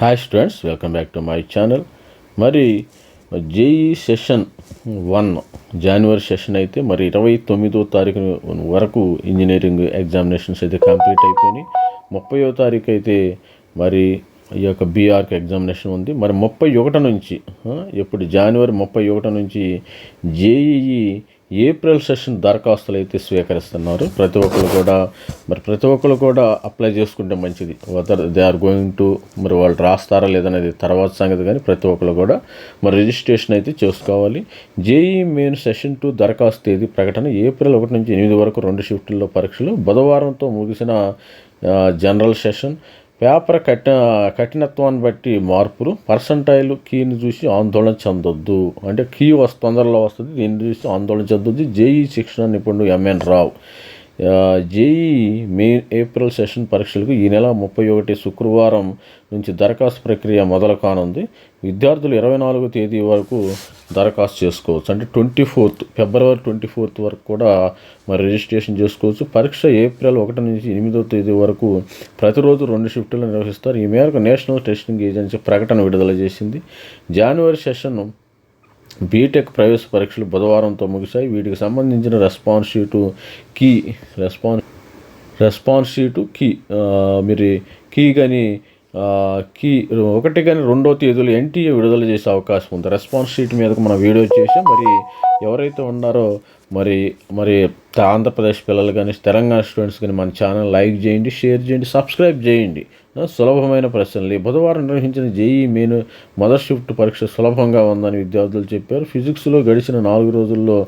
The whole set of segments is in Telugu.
Hi students welcome back to my channel మరి జేఈ సెషన్ వన్ జనవరి సెషన్ అయితే మరి ఇరవై తొమ్మిదో తారీఖు వరకు ఇంజనీరింగ్ ఎగ్జామినేషన్స్ అయితే కంప్లీట్ అయిపోయినాయి. ముప్పయో తారీఖు అయితే మరి ఈ యొక్క బీఆర్కి ఎగ్జామినేషన్ ఉంది. మరి ముప్పై ఒకటి నుంచి ఇప్పుడు జనవరి ముప్పై ఒకటి నుంచి జేఈఈ ఏప్రిల్ సెషన్ దరఖాస్తులు అయితే స్వీకరిస్తున్నారు. ప్రతి ఒక్కరు కూడా మరి ప్రతి ఒక్కరు కూడా అప్లై చేసుకుంటే మంచిది. Whether they are going to మరి వాళ్ళు రాస్తారా లేదనేది తర్వాత సంగతి కానీ ప్రతి ఒక్కరు కూడా మరి రిజిస్ట్రేషన్ అయితే చేసుకోవాలి. జేఈ మెయిన్ సెషన్ టూ దరఖాస్తు తేదీ ప్రకటన ఏప్రిల్ ఒకటి నుంచి ఎనిమిది వరకు రెండు షిఫ్టుల్లో పరీక్షలు. బుధవారంతో ముగిసిన జనరల్ సెషన్. పేపర్ కఠిన కఠినత్వాన్ని బట్టి మార్పులు పర్సంటైల్ కీని చూసి ఆందోళన చెందొద్దు. అంటే కీ వస్తు తొందరలో వస్తుంది దీన్ని చూసి ఆందోళన చెందొద్దు. జేఈ శిక్షణ నిపుణుడు MN Rao. JEE May April session పరీక్షలకు ఈ నెల ముప్పై ఒకటి శుక్రవారం నుంచి దరఖాస్తు ప్రక్రియ మొదలు కానుంది విద్యార్థులు ఇరవై నాలుగో తేదీ వరకు దరఖాస్తు చేసుకోవచ్చు. అంటే twenty fourth February twenty fourth వరకు కూడా మరి రిజిస్ట్రేషన్ చేసుకోవచ్చు. పరీక్ష ఏప్రిల్ ఒకటి నుంచి ఎనిమిదో తేదీ వరకు ప్రతిరోజు రెండు షిఫ్టులు నిర్వహిస్తారు. ఈ మేరకు నేషనల్ టెస్టింగ్ ఏజెన్సీ ప్రకటన విడుదల చేసింది. జనవరి సెషన్ బీటెక్ ప్రవేశ పరీక్షలు బుధవారంతో ముగిశాయి. వీటికి సంబంధించిన response sheet key response response sheet key మీరు కీ కానీ కీ ఒకటి కానీ రెండో తేదీలు ఎన్టీఏ విడుదల చేసే అవకాశం ఉంది. రెస్పాన్స్ షీట్ మీదకు మనం వీడియో చేసాం మరి ఎవరైతే ఉన్నారో మరి మరి ఆంధ్రప్రదేశ్ పిల్లలు కానీ తెలంగాణ స్టూడెంట్స్ కానీ మన ఛానల్ లైక్ చేయండి షేర్ చేయండి సబ్స్క్రైబ్ చేయండి. సులభమైన ప్రశ్నలు. బుధవారం నిర్వహించిన జేఈ మెయిన్ మొదటి షిఫ్ట్ పరీక్ష సులభంగా ఉందని విద్యార్థులు చెప్పారు. ఫిజిక్స్లో గడిచిన నాలుగు రోజుల్లో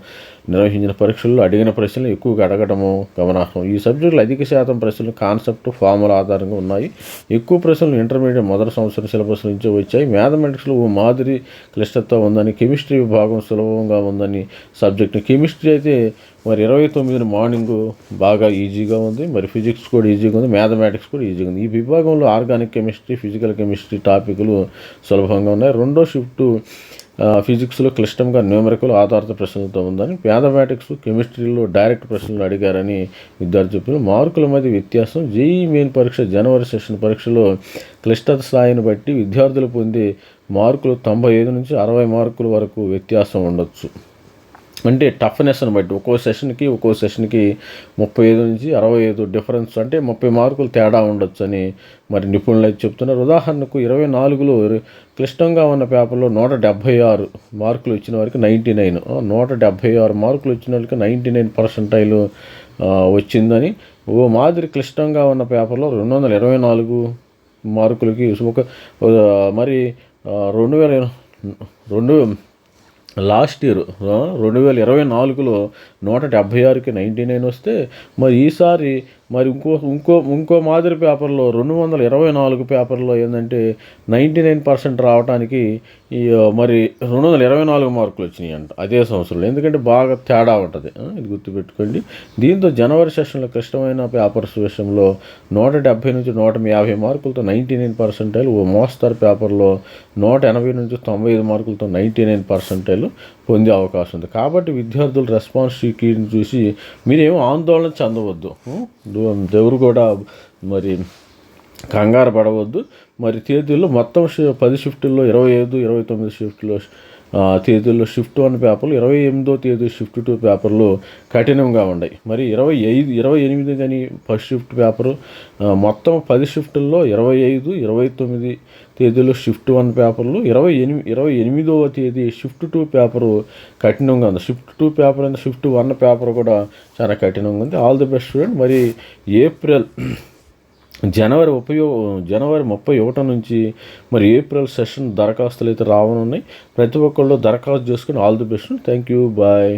నిర్వహించిన పరీక్షల్లో అడిగిన ప్రశ్నలు ఎక్కువగా అడగడము గమనార్హం. ఈ సబ్జెక్టులు అధిక శాతం ప్రశ్నలు కాన్సెప్ట్ ఫార్ములా ఆధారంగా ఉన్నాయి. ఎక్కువ ప్రశ్నలు ఇంటర్మీడియట్ మొదటి సంవత్సరం సిలబస్ నుంచే వచ్చాయి. మ్యాథమెటిక్స్లో ఓ మాదిరి క్లిష్టత ఉందని కెమిస్ట్రీ విభాగం సులభంగా ఉందని సబ్జెక్ట్ కెమిస్ట్రీ అయితే మరి ఇరవై తొమ్మిది మార్నింగ్ బాగా ఈజీగా ఉంది. మరి ఫిజిక్స్ కూడా ఈజీగా ఉంది. మ్యాథమెటిక్స్ కూడా ఈజీగా ఉంది. ఈ విభాగంలో ఆర్గానిక్ కెమిస్ట్రీ ఫిజికల్ కెమిస్ట్రీ టాపిక్లు సులభంగా ఉన్నాయి. రెండో షిఫ్ట్ ఫిజిక్స్లో క్లిష్టంగా న్యూమరికల్ ఆధారిత ప్రశ్నలతో ఉందని మ్యాథమెటిక్స్ కెమిస్ట్రీలో డైరెక్ట్ ప్రశ్నలు అడిగారని విద్యార్థి చెప్పిన మార్కుల మధ్య వ్యత్యాసం జేఈ మెయిన్ పరీక్ష జనవరి సెషన్ పరీక్షలో క్లిష్టత స్థాయిని బట్టి విద్యార్థులు పొందే మార్కులు తొంభై ఐదు నుంచి అరవై మార్కుల వరకు వ్యత్యాసం ఉండొచ్చు. అంటే టఫ్నెస్ని బట్టి. ఒక్కో సెషన్కి ఒక్కో సెషన్కి ముప్పై ఐదు నుంచి అరవై ఐదు డిఫరెన్స్ అంటే ముప్పై మార్కులు తేడా ఉండొచ్చు అని మరి నిపుణులు అయితే చెప్తున్నారు. ఉదాహరణకు ఇరవై నాలుగులో క్లిష్టంగా ఉన్న పేపర్లో నూట డెబ్భై ఆరు మార్కులు వచ్చిన వారికి నైంటీ నైన్. నూట డెబ్భై ఆరు మార్కులు వచ్చిన వాళ్ళకి నైంటీ నైన్ పర్సెంటైల్ వచ్చిందని. ఓ మాదిరి క్లిష్టంగా ఉన్న పేపర్లో రెండు వందల ఇరవై నాలుగు మార్కులకి ఒక మరి రెండు వేల రెండు లాస్ట్ ఇయర్ రెండు వేల ఇరవై నాలుగులో నూట డెబ్భై ఆరుకి నైంటీ నైన్ వస్తే మరి ఈసారి మరి ఇంకో ఇంకో ఇంకో మాదిరి పేపర్లో రెండు వందల ఇరవై నాలుగు పేపర్లో ఏంటంటే నైంటీ నైన్ పర్సెంట్ రావడానికి ఈ మరి రెండు వందల ఇరవై నాలుగు మార్కులు వచ్చినాయి అంట అదే సంవత్సరంలో. ఎందుకంటే బాగా తేడా ఉంటుంది. ఇది గుర్తుపెట్టుకోండి. దీంతో జనవరి సెషన్లో క్లిష్టమైన పేపర్స్ విషయంలో నూట డెబ్భై నుంచి నూట యాభై మార్కులతో నైంటీ నైన్ పర్సెంటైల్ ఓ మోస్తరు పేపర్లో నూట ఎనభై నుంచి తొంభై ఐదు మార్కులతో నైంటీ నైన్ పర్సెంటైల్ పొందే అవకాశం ఉంది. కాబట్టి విద్యార్థులు రెస్పాన్స్ చూసి మీరేం ఆందోళన చెందవద్దు. ఎవరు కూడా మరి కంగారు పడవద్దు. మరి తేదీల్లో మొత్తం పది షిఫ్టుల్లో ఇరవై ఐదు ఇరవై తొమ్మిది షిఫ్ట్లో తేదీల్లో షిఫ్ట్ వన్ పేపర్లు ఇరవై ఎనిమిదో తేదీ షిఫ్ట్ టూ పేపర్లు కఠినంగా ఉన్నాయి మరి ఇరవై ఐదు ఇరవై ఎనిమిది కానీ ఫస్ట్ షిఫ్ట్ పేపరు మొత్తం పది షిఫ్టుల్లో ఇరవై ఐదు ఇరవై తొమ్మిది తేదీలో షిఫ్ట్ వన్ పేపర్లు ఇరవై ఎనిమిది ఇరవై ఎనిమిదవ తేదీ షిఫ్ట్ టూ పేపరు కఠినంగా ఉంది. Shift two paper and shift one paper కూడా చాలా కఠినంగా ఉంది. ఆల్ ది బెస్ట్ స్టూడెంట్ మరి ఏప్రిల్ జనవరి ఉపయోగ జనవరి ముప్పై ఒకటి నుంచి మరి ఏప్రిల్ సెషన్ దరఖాస్తులు అయితే రావనున్నాయి. ప్రతి ఒక్కళ్ళు దరఖాస్తు చేసుకుని all the best. Thank you bye